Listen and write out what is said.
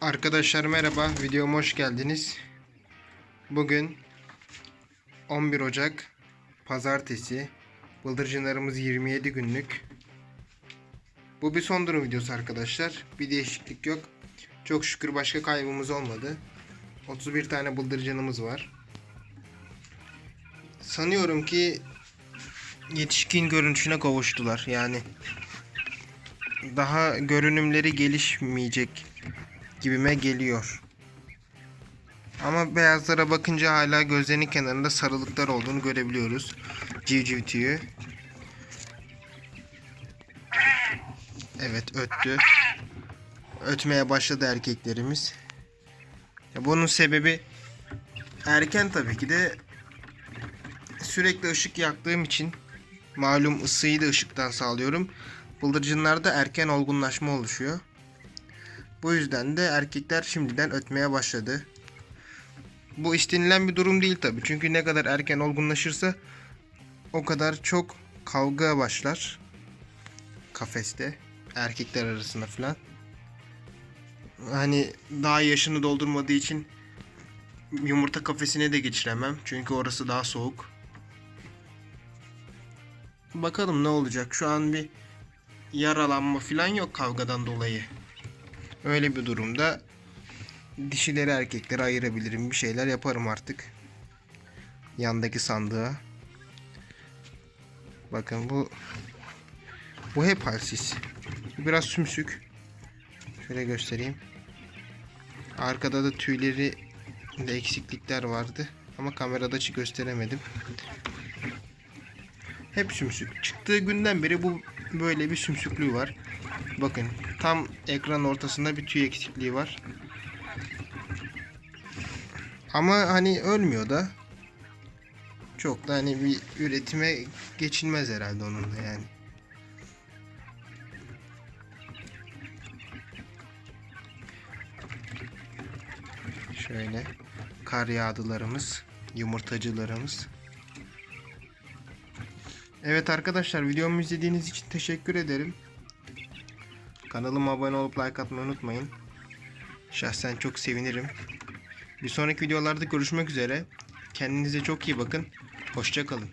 Arkadaşlar merhaba, videoma hoş geldiniz. Bugün 11 Ocak Pazartesi. Bıldırcınlarımız 27 günlük. Bu bir son durum videosu arkadaşlar. Bir değişiklik yok. Çok şükür başka kaybımız olmadı. 31 tane bıldırcınımız var. Sanıyorum ki yetişkin görünüşüne kavuştular. Yani daha görünümleri gelişmeyecek gibime geliyor. Ama beyazlara bakınca hala gözlerinin kenarında sarılıklar olduğunu görebiliyoruz. Civciv. Evet öttü. Ötmeye başladı erkeklerimiz. Bunun sebebi erken tabii ki de sürekli ışık yaktığım için malum ısıyı da ışıktan sağlıyorum. Bıldırcınlarda erken olgunlaşma oluşuyor. Bu yüzden de erkekler şimdiden ötmeye başladı. Bu istenilen bir durum değil tabi. Çünkü ne kadar erken olgunlaşırsa o kadar çok kavga başlar. Kafeste. Erkekler arasında falan. Hani daha yaşını doldurmadığı için yumurta kafesine de geçiremem. Çünkü orası daha soğuk. Bakalım ne olacak. Şu an bir yaralanma falan yok kavgadan dolayı. Öyle bir durumda dişileri erkekleri ayırabilirim. Bir şeyler yaparım artık. Yandaki sandığa. Bakın bu bu hep halsiz. Bu biraz sümsük. Şöyle göstereyim. Arkada da tüyleri de eksiklikler vardı. Ama kamerada hiç gösteremedim. Hep sümsük. Çıktığı günden beri bu böyle bir sümsüklüğü var. Bakın tam ekran ortasında bir tüy eksikliği var. Ama hani ölmüyor da. Çok da hani bir üretime geçilmez herhalde onunla yani. Şöyle kar yağdılarımız, yumurtacılarımız. Evet arkadaşlar videomu izlediğiniz için teşekkür ederim. Kanalıma abone olup like atmayı unutmayın. Şahsen çok sevinirim. Bir sonraki videolarda görüşmek üzere. Kendinize çok iyi bakın. Hoşçakalın.